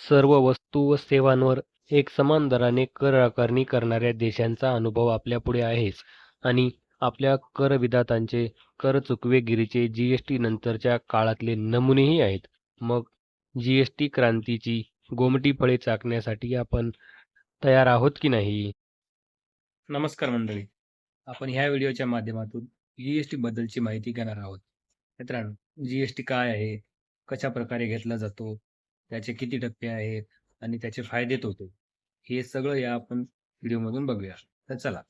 सर्व वस्तू व सेवांवर एक समान दराने कर आकारणी करणाऱ्या देशांचा अनुभव आपल्यापुढे आहेच आणि आपल्या करविदातांचे कर चुकवेगिरीचे जी एस जीएसटी नंतरच्या काळातले नमुनेही आहेत. मग जीएसटी क्रांतीची गोमटी फळे चाकण्यासाठी आपण तयार आहोत की नाही? नमस्कार मंडळी. आपण ह्या व्हिडिओच्या माध्यमातून जी-एस-टी बद्दलची माहिती घेणार आहोत. मित्रांनो, जी-एस-टी काय आहे? कशाप्रकारे घेतला जातो? त्याचे किती टप्पे आहेत? आणि त्याचे फायदे तोटे? हे सगळं या आपण व्हिडिओमधून बघूया. तर चला.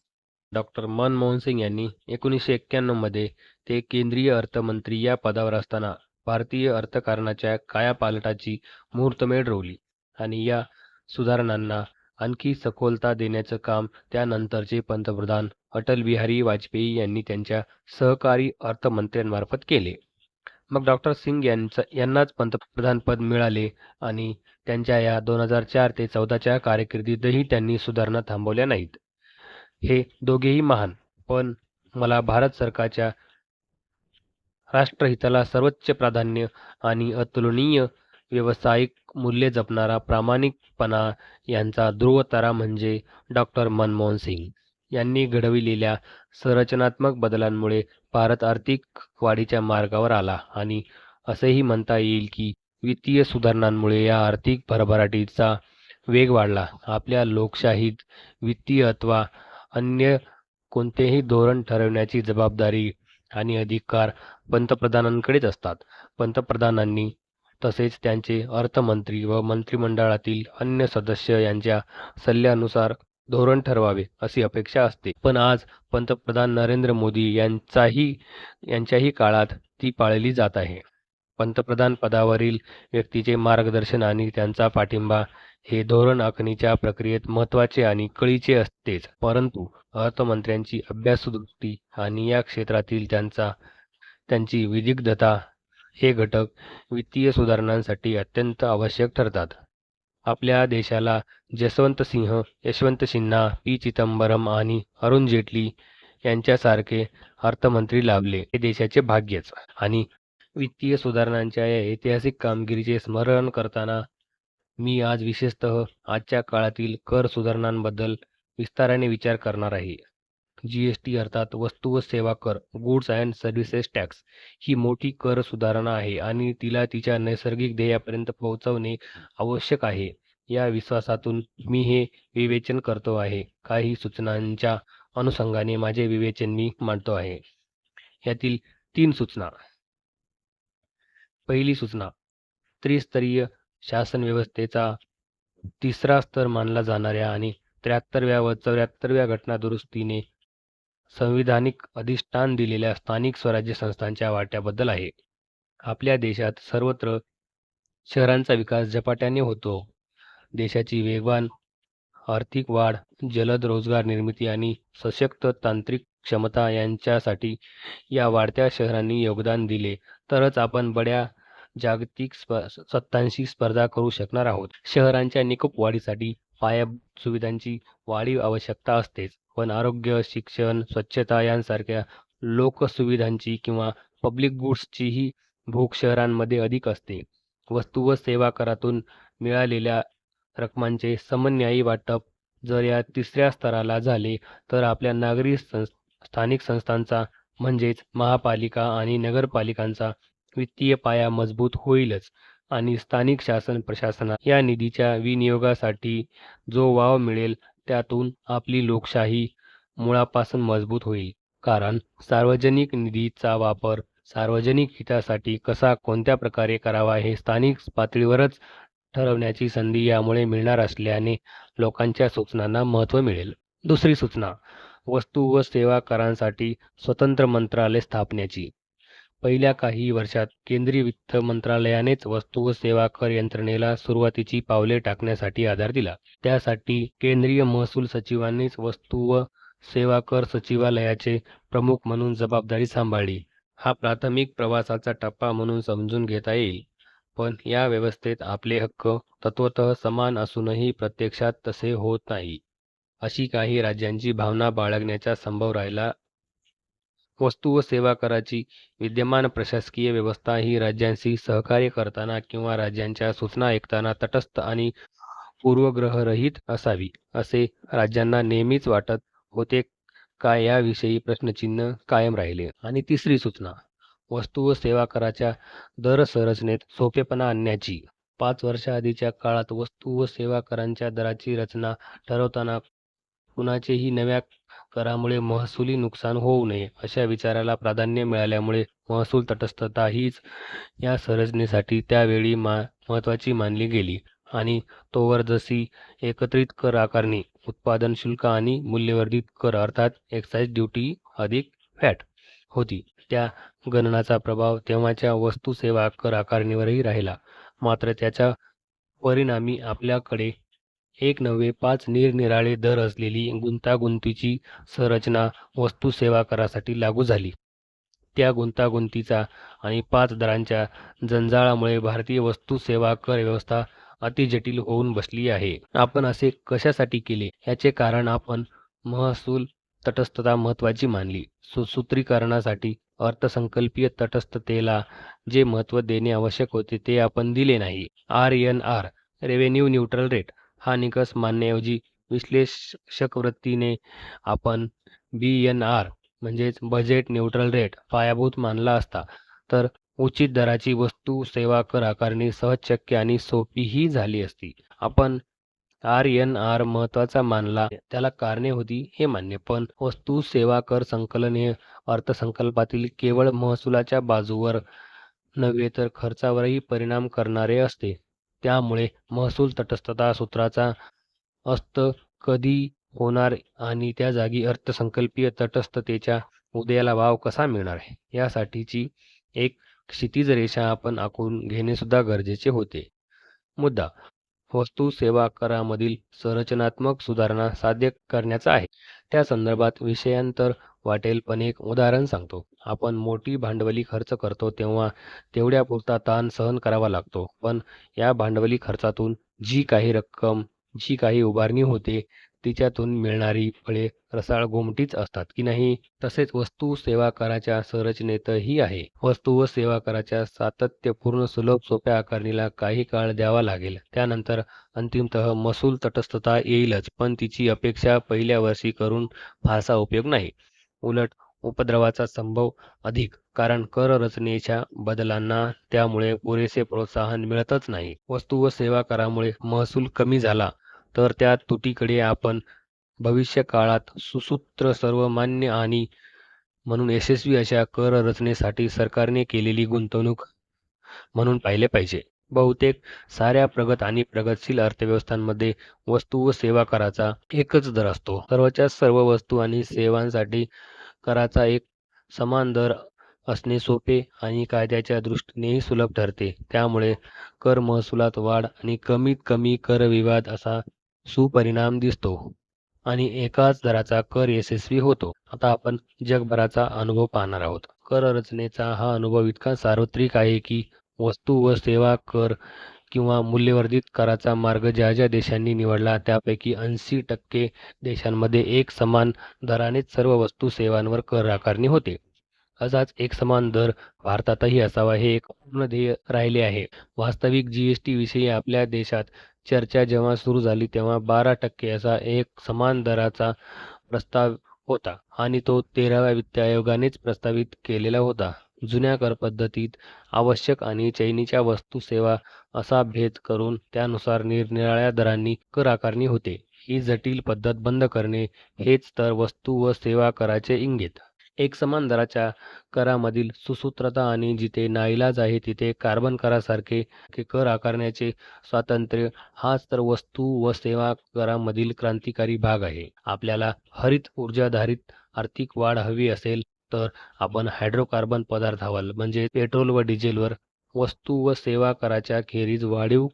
डॉक्टर मनमोहन सिंग यांनी एकोणीसशे एक्क्याण्णवमध्ये ते केंद्रीय अर्थमंत्री या पदावर असताना भारतीय अर्थकारणाच्या कायापालटाची मुहूर्तमेढ रोवली आणि या सुधारणांना आणखी सखोलता देण्याचं काम त्यानंतरचे पंतप्रधान अटल बिहारी वाजपेयी यांनी त्यांच्या सहकारी अर्थमंत्र्यांमार्फत केले. मग डॉ. सिंग यांचं यांनाच पंतप्रधानपद मिळाले आणि त्यांच्या या दोन हजार चार ते चौदाच्या कारकिर्दीतही त्यांनी सुधारणा थांबवल्या नाहीत. हे दोघेही महान, पण मला भारत सरकारच्या राष्ट्रहिताला सर्वोच्च प्राधान्य आणि अतुलनीय व्यावसायिक मूल्य जपणारा प्रामाणिकपणा यांचा ध्रुवतारा म्हणजे डॉक्टर मनमोहन सिंग यांनी घडविलेल्या संरचनात्मक बदलांमुळे भारत आर्थिक वाढीच्या मार्गावर आला आणि असेही म्हणता येईल की वित्तीय सुधारणांमुळे या आर्थिक भरभराटीचा वेग वाढला. आपल्या लोकशाहीत वित्तीय अथवा अन्य कोणतेही धोरण ठरवण्याची जबाबदारी आणि अधिकार पंतप्रधानांकडेच असतात. पंतप्रधानांनी तसेच त्यांचे अर्थमंत्री व मंत्रिमंडळातील अन्य सदस्य यांच्या सल्ल्यानुसार धोरण ठरवावे अशी अपेक्षा असते. पण आज पंतप्रधान नरेंद्र मोदी यांचाही यांच्याही काळात ती पाळली जात आहे. पंतप्रधान पदावरील व्यक्तीचे मार्गदर्शन आणि त्यांचा पाठिंबा हे धोरण आखणीच्या प्रक्रियेत महत्त्वाचे आणि कळीचे असतेच, परंतु अर्थमंत्र्यांची अभ्यासदृष्टी आणि या क्षेत्रातील त्यांचा त्यांची विदग्धता हे घटक वित्तीय सुधारणांसाठी अत्यंत आवश्यक ठरतात. आपल्या देशाला जसवंत सिंह, यशवंत सिन्हा, पी. चिदंबरम आणि अरुण जेटली यांच्यासारखे अर्थमंत्री लाभले हे देशाचे भाग्यच. आणि वित्तीय सुधारणांच्या या ऐतिहासिक कामगिरीचे स्मरण करताना मी आज विशेषतः आजच्या काळातील कर सुधारणांबद्दल विस्ताराने विचार करणार आहे. जी एस टी अर्थात वस्तू व सेवा कर गुड्स अँड सर्व्हिसेस टॅक्स ही मोठी कर सुधारणा आहे आणि तिला तिच्या नैसर्गिक ध्येयापर्यंत पोहोचवणे आवश्यक आहे. या विश्वासातून मी हे विवेचन करतो आहे. काही सूचनांच्या अनुषंगाने माझे विवेचन मी मांडतो आहे. यातील तीन सूचना. पहिली सूचना. त्रिस्तरीय शासन व्यवस्थेचा तिसरा स्तर मानला जाणाऱ्या आणि त्र्याहत्तरव्या व चौऱ्याहत्तरव्या घटना दुरुस्तीने संविधानिक अधिष्ठान दिलेल्या स्थानिक स्वराज्य संस्थांच्या वाट्याबद्दल आहे. आपल्या देशात सर्वत्र शहरांचा विकास झपाट्याने होतो. देशाची वेगवान आर्थिक वाढ, जलद रोजगार निर्मिती आणि सशक्त तांत्रिक क्षमता यांच्यासाठी या वाढत्या शहरांनी योगदान दिले तरच आपण बड्या जागतिक स्प सत्तांशी स्पर्धा करू शकणार आहोत. शहरांच्या निकोप वाढीसाठी पायाभूत सुविधांची वाढीव आवश्यकता असतेच, पण आरोग्य, शिक्षण, स्वच्छता यांसारख्या लोकसुविधांची किंवा पब्लिक गुड्सचीही भूक शहरांमध्ये अधिक असते. वस्तू व सेवा करातून मिळालेल्या रकमांचे समन्यायी वाटप जर या तिसऱ्या स्तराला झाले तर आपल्या नागरी स्थानिक संस्थांचा म्हणजेच महापालिका आणि नगरपालिकांचा वित्तीय पाया मजबूत होईलच आणि स्थानिक शासन प्रशासना या निधीच्या विनियोगासाठी जो वाव मिळेल त्यातून आपली लोकशाही मुळापासून मजबूत होईल. कारण सार्वजनिक निधीचा वापर सार्वजनिक हितासाठी कसा कोणत्या प्रकारे करावा हे स्थानिक पातळीवरच ठरवण्याची संधी यामुळे मिळणार असल्याने लोकांच्या सूचनांना महत्त्व मिळेल. दुसरी सूचना. वस्तू व सेवा करांसाठी स्वतंत्र मंत्रालय स्थापण्याची. पहिल्या काही वर्षात केंद्रीय वित्त मंत्रालयानेच वस्तू व सेवा कर यंत्रणेला सुरुवातीची पावले टाकण्यासाठी आधार दिला. त्यासाठी केंद्रीय महसूल सचिवांनीच वस्तू व सेवा कर सचिवालयाचे प्रमुख म्हणून जबाबदारी सांभाळली. हा प्राथमिक प्रवासाचा टप्पा म्हणून समजून घेता येईल. पण या व्यवस्थेत आपले हक्क तत्वत समान असूनही प्रत्यक्षात तसे होत नाही, अशी काही राज्यांची भावना बाळगण्याचा संभव राहिला वस्तू व सेवा कराची विद्यमान प्रशासकीय व्यवस्था ही राज्यांशी सहकार्य करताना किंवा राज्यांच्या सूचना ऐकताना तटस्थ आणि पूर्वग्रहरहित असावी असे राज्यांना नेहमीच वाटत होते का याविषयी प्रश्नचिन्ह कायम राहिले. आणि तिसरी सूचना वस्तू व सेवा कराच्या दर संरचनेत सोपेपणा आणण्याची. पाच वर्षाआधीच्या काळात वस्तू व सेवा करांच्या दराची रचना ठरवताना कुणाचेही नव्या करामुळे महसुली नुकसान होऊ नये अशा विचाराला प्राधान्य मिळाल्यामुळे महसूल तटस्थता हीच या संरचनेसाठी त्यावेळी मा महत्त्वाची मानली गेली. आणि तोवर जशी एकत्रित कर आकारणी उत्पादन शुल्क आणि मूल्यवर्धित कर अर्थात एक्साईज ड्युटी अधिक फॅट होती. त्या गणनाचा प्रभाव तेव्हाच्या वस्तू सेवा कर आकारणीवरही राहिला. मात्र त्याच्या परिणामी आपल्याकडे एक नव्हे पाच निरनिराळे दर असलेली गुंतागुंतीची संरचना वस्तू सेवा करासाठी लागू झाली. त्या गुंतागुंतीचा आणि पाच दरांच्या जंजाळामुळे भारतीय वस्तू सेवा कर व्यवस्था अतिजटिल होऊन बसली आहे. आपण असे कशासाठी केले? याचे कारण आपण महसूल तटस्थता महत्त्वाची मानली. सुसूत्रीकरणासाठी अर्थसंकल्पीय तटस्थतेला जे महत्त्व देणे आवश्यक होते ते आपण दिले नाही. R N R revenue neutral rate हा निकष मानण्याऐवजी विश्लेषक वृत्तीने आपण बी एन आर म्हणजेच बजेट न्यूट्रल रेट पायाभूत मानला असता तर उचित दराची वस्तू सेवा कर आकारणी सहज शक्य आणि सोपीही झाली असती. आपण आर एन आर महत्त्वाचा मानला त्याला कारणे होती हे मान्य पण वस्तू सेवा कर संकलन हे अर्थसंकल्पातील केवळ महसुलाच्या बाजूवर नव्हे तर खर्चावरही परिणाम करणारे असते. त्यामुळे महसूल तटस्थता सूत्राचा अस्त कधी होणार आणि त्या जागी अर्थसंकल्पीय तटस्थतेच्या उदयाला वाव कसा मिळणार यासाठीची एक क्षितिज रेषा आपण आखून घेणे सुद्धा गरजेचे होते. मुद्दा वस्तू सेवा करामधील संरचनात्मक सुधारणा साध्य करण्याचा आहे. त्या संदर्भात विषयांतर वाटेल पण एक उदाहरण सांगतो. आपण मोठी भांडवली खर्च करतो तेव्हा तेवढ्यापुरता ताण सहन करावा लागतो. पण या भांडवली खर्चातून जी काही रक्कम जी काही उभारणी होते तिच्यातून मिळणारी फळे रसाळ गोमटीच असतात की नाही? तसेच वस्तू सेवा कराच्या संरचनेतही आहे. वस्तू व सेवा कराच्या सातत्यपूर्ण सुलभ सोप्या आकारणीला काही काळ द्यावा लागेल. त्यानंतर अंतिमतः महसूल तटस्थता येईलच पण तिची अपेक्षा पहिल्या वर्षी करून फारसा उपयोग नाही. उलट उपद्रवाचा संभव अधिक कारण कर रचनेच्या बदलांना त्यामुळे पुरेसे प्रोत्साहन मिळतच नाही. वस्तू व सेवा करामुळे महसूल कमी झाला तर त्या तुटीकडे आपण भविष्य काळात सुसूत्र सर्वमान्य आणि म्हणून यशस्वी अशा कर रचनेसाठी सरकारने केलेली गुंतवणूक म्हणून पाहिले पाहिजे. बहुतेक साऱ्या प्रगत आणि प्रगतशील अर्थव्यवस्थांमध्ये वस्तू व सेवा कराचा एकच दर असतो. सर्वच्या सर्व वस्तू आणि सेवांसाठी कराचा एक समान दर असणे सोपे आणि कायद्याच्या दृष्टीनेही सुलभ ठरते. त्यामुळे कर महसुलात वाढ आणि कमीत कमी कर विवाद असा सुपरिणाम दिसतो आणि एकाच दराचा कर यशस्वी होतो. आता आपण जगभराचा अनुभव पाहणार आहोत. कर रचनेचा हा अनुभव इतका सार्वत्रिक आहे की वस्तू व सेवा कर किंवा मूल्यवर्धित कराचा मार्ग ज्या ज्या देशांनी निवडला त्यापैकी ऐंशी टक्के देशांमध्ये एक समान दरानेच सर्व वस्तू सेवांवर कर आकारणी होते. असाच एक समान दर भारतातही असावा हे एक पूर्ण ध्येय राहिले आहे. वास्तविक जी एस टी विषयी आपल्या देशात चर्चा जेव्हा सुरू झाली तेव्हा बारा टक्के असा एक समान दराचा प्रस्ताव होता आणि तो तेराव्या वित्त आयोगानेच प्रस्तावित केलेला होता. जुन्या कर पद्धतीत आवश्यक आणि चैनीच्या वस्तू सेवा असा भेद करून त्यानुसार निरनिराळ्या दरांनी कर आकारणी होते. ही जटिल पद्धत बंद करणे हेच तर वस्तू व सेवा कराचे इंगित. एकसमान दराच्या करामधील सुसूत्रता आणि जिथे नाईलाज आहे तिथे कार्बन करासारखे कर आकारण्याचे स्वातंत्र्य हाच तर वस्तू व सेवा करामधील क्रांतिकारी भाग आहे. आपल्याला हरित ऊर्जाधारित आर्थिक वाढ हवी असेल तर आपण हायड्रोकार्बन पदार्थावर म्हणजे पेट्रोल व डिझेलवर वस्तू व सेवा कराच्या खेरीज वाढीव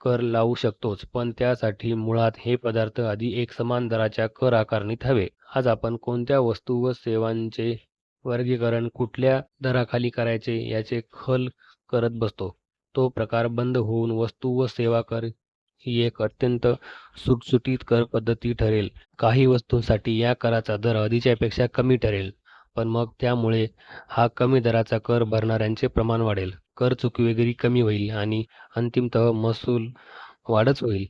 कर लावू शकतोच पण त्यासाठी मुळात हे पदार्थ आधी एकसमान दराच्या कर आकारणीत हवे. आज आपण कोणत्या वस्तू व सेवांचे वर्गीकरण कुठल्या दराखाली करायचे याचे खल करत बसतो? तो प्रकार बंद होऊन वस्तू व सेवा कर ही एक अत्यंत सुटसुटीत कर पद्धती ठरेल. काही वस्तूंसाठी या कराचा दर आधीच्यापेक्षा कमी ठरेल पण मग त्यामुळे हा कमी दराचा कर भरणाऱ्यांचे प्रमाण वाढेल. कर चुकवेगिरी कमी होईल आणि अंतिमतः महसूल वाढच होईल.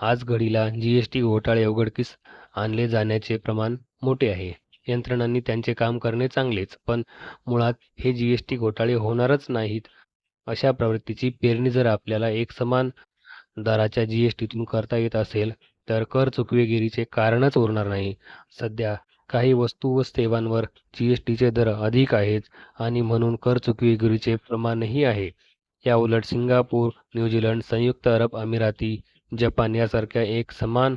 आज घडीला जी एस टी घोटाळे उघडकीस आणले जाण्याचे प्रमाण मोठे आहे. यंत्रणांनी त्यांचे काम करणे चांगलेच पण मुळात हे जी एस टी घोटाळे होणारच नाहीत. अशा प्रवृत्तीची पेरणी जर आपल्याला एकसमान दराच्या जी एस टीतून करता येत असेल तर कर चुकवेगिरीचे कारणच उरणार नाही. सध्या काही वस्तू व सेवांवर जी एस टीचे दर अधिक आहेत आणि म्हणून कर चुकवेगिरीचे प्रमाणही आहे. याउलट सिंगापूर न्यूझीलंड संयुक्त अरब अमिराती जपान यासारख्या एक समान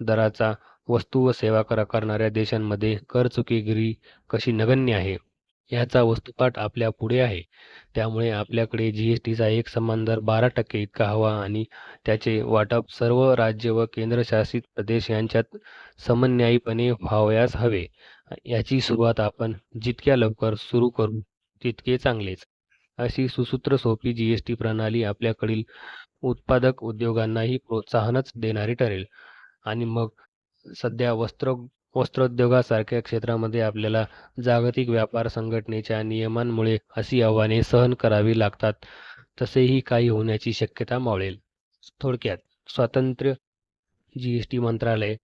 दराचा वस्तू व सेवा कर करणाऱ्या देशांमध्ये कर चुकीगिरी कशी नगण्य आहे? याचा वस्तुपाठ आपल्या पुढे आहे. त्यामुळे आपल्याकडे जी एस टीचा एक समान दर बारा टक्के इतका हवा आणि त्याचे वाटप सर्व राज्य व केंद्रशासित प्रदेश यांच्यात समन्यायीपणे व्हावयास हवे. याची सुरुवात आपण जितक्या लवकर सुरू करू तितके चांगलेच. अशी सुसूत्र सोपी जी एस टी प्रणाली आपल्याकडील उत्पादक उद्योगांनाही प्रोत्साहनच देणारी ठरेल. आणि मग सध्या वस्त्र वस्त्रोद्योगासारख्या क्षेत्रामध्ये आपल्याला जागतिक व्यापार संघटनेच्या नियमांमुळे अशी आव्हाने सहन करावी लागतात तसेही काही होण्याची शक्यता मावळेल. थोडक्यात स्वातंत्र्य जी एस टी मंत्रालय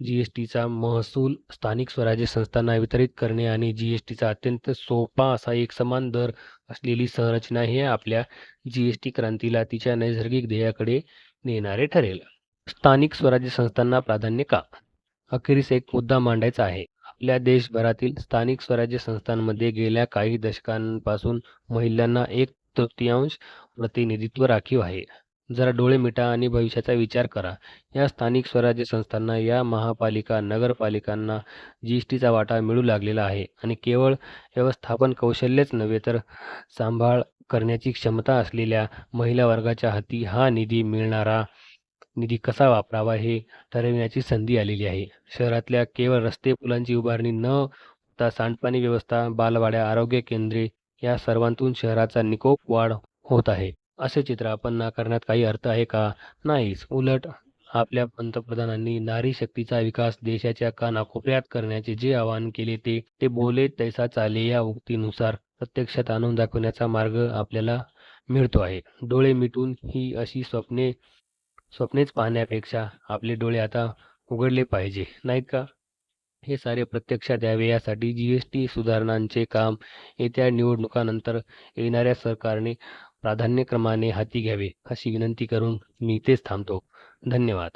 जी एस टीचा महसूल स्थानिक स्वराज्य संस्थांना वितरित करणे आणि जी एस टीचा अत्यंत सोपा असा एक समान दर असलेली संरचना हे आपल्या जी एस टी क्रांतीला तिच्या नैसर्गिक ध्येयाकडे नेणारे ठरेल. स्थानिक स्वराज्य संस्थांना प्राधान्य का? अखेरीस एक मुद्दा मांडायचा आहे. आपल्या देशभरातील स्थानिक स्वराज्य संस्थांमध्ये गेल्या काही दशकांपासून महिलांना एक तृतीयांश प्रतिनिधित्व राखीव आहे. जरा डोळे मिटा आणि भविष्याचा विचार करा. या स्थानिक स्वराज्य संस्थांना या महापालिका नगरपालिकांना जी एस टीचा वाटा मिळू लागलेला आहे आणि केवळ व्यवस्थापन कौशल्यच नव्हे तर सांभाळ करण्याची क्षमता असलेल्या महिला वर्गाच्या हाती हा निधी मिळणारा निधी कसा वापरावा हे ठरविण्याची संधी आलेली आहे. शहरातल्या केवळ रस्ते पुलांची उभारणी न होता सांडपाणी व्यवस्था बालवाड्या आरोग्य केंद्रे या सर्वांतून शहराचा निकोप वाढ होत आहे. असे चित्र आपण नाकारण्यात काही अर्थ आहे का? नाहीच. उलट आपल्या पंतप्रधानांनी नारी शक्तीचा विकास देशाच्या कानाकोपऱ्यात करण्याचे जे आवाहन केले ते ते बोले तैसा चाले या उक्तीनुसार प्रत्यक्षात आणून दाखवण्याचा मार्ग आपल्याला मिळतो आहे. डोळे मिटून ही अशी स्वप्ने स्वप्नेच पाहण्यापेक्षा आपले डोळे आता उघडले पाहिजे नाहीत का? हे सारे प्रत्यक्षात यावे. यासाठी जी एस टी सुधारणांचे काम येत्या निवडणुकानंतर येणाऱ्या सरकारने प्राधान्यक्रमाने हाती घ्यावे अशी विनंती करून मी इथेच थांबतो. धन्यवाद.